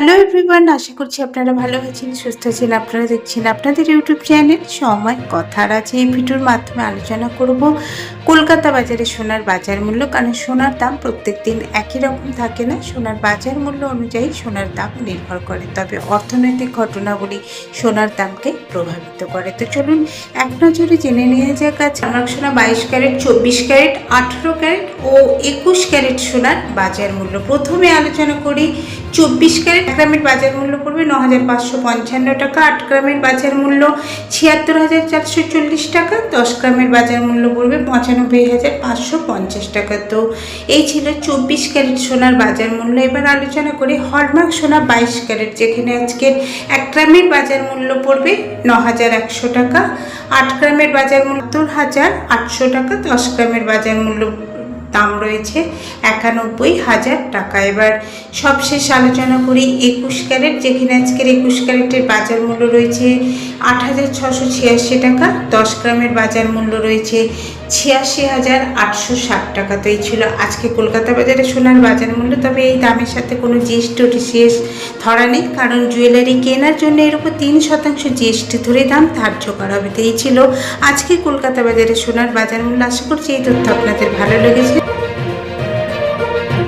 Hello everyone আশা করছি আপনারা ভালো আছেন, সুস্থ আছেন, আপনারা দেখছেন আপনাদের ইউটিউব চ্যানেল সময় কথার আছে। এই ভিডিওর মাধ্যমে আলোচনা করব কলকাতা বাজারে সোনার বাজার মূল্য, কারণ সোনার দাম প্রত্যেক দিন একই রকম থাকে না। সোনার বাজার মূল্য অনুযায়ী সোনার দাম নির্ভর করে, তবে অর্থনৈতিক ঘটনাগুলি সোনার দামকে প্রভাবিত করে। তো চলুন, এক নজরে জেনে নিয়ে যাক আজ। আমার সোনা বাইশ ক্যারেট, চব্বিশ ক্যারেট, আঠেরো ক্যারেট ও একুশ ক্যারেট সোনার বাজার মূল্য। প্রথমে আলোচনা করি চব্বিশ ক্যারেট গ্রামের বাজার মূল্য পড়বে ন হাজার পাঁচশো পঞ্চান্ন টাকা, আট গ্রামের বাজার মূল্য ছিয়াত্তর হাজার চারশো চল্লিশ টাকা, দশ গ্রামের বাজার মূল্য পড়বে পঁচানব্বই হাজার পাঁচশো পঞ্চাশ টাকা। তো এই ছিল চব্বিশ ক্যারেট সোনার বাজার মূল্য। এবার আলোচনা করি হলমার্ক সোনা বাইশ ক্যারেট, যেখানে আজকের এক গ্রামের বাজার মূল্য পড়বে ন হাজার একশো টাকা, আট গ্রামের বাজার মূল্য হাজার আটশো টাকা, দশ গ্রামের বাজার মূল্য দাম রয়েছে একানব্বই হাজার টাকা। এবার সবশেষ আলোচনা করি একুশ ক্যারেট, যেখানে আজকের একুশ ক্যারেটের বাজার মূল্য রয়েছে আট হাজার ছশো ছিয়াশি টাকা, দশ গ্রামের বাজার মূল্য রয়েছে ছিয়াশি হাজার আটশো ষাট টাকা। তো এই ছিল আজকে কলকাতা বাজারে সোনার বাজার মূল্য, তবে এই দামের সাথে কোনো জিএসটি টিসিএস ধরা নেই, কারণ জুয়েলারি কেনার জন্য এর উপর তিন শতাংশ জিএসটি ধরে দাম ধার্য করা হবে। তো এই ছিল আজকে কলকাতা বাজারে সোনার বাজার মূল্য। আশা করছি এই তথ্য আপনাদের ভালো লেগেছে। Thank you.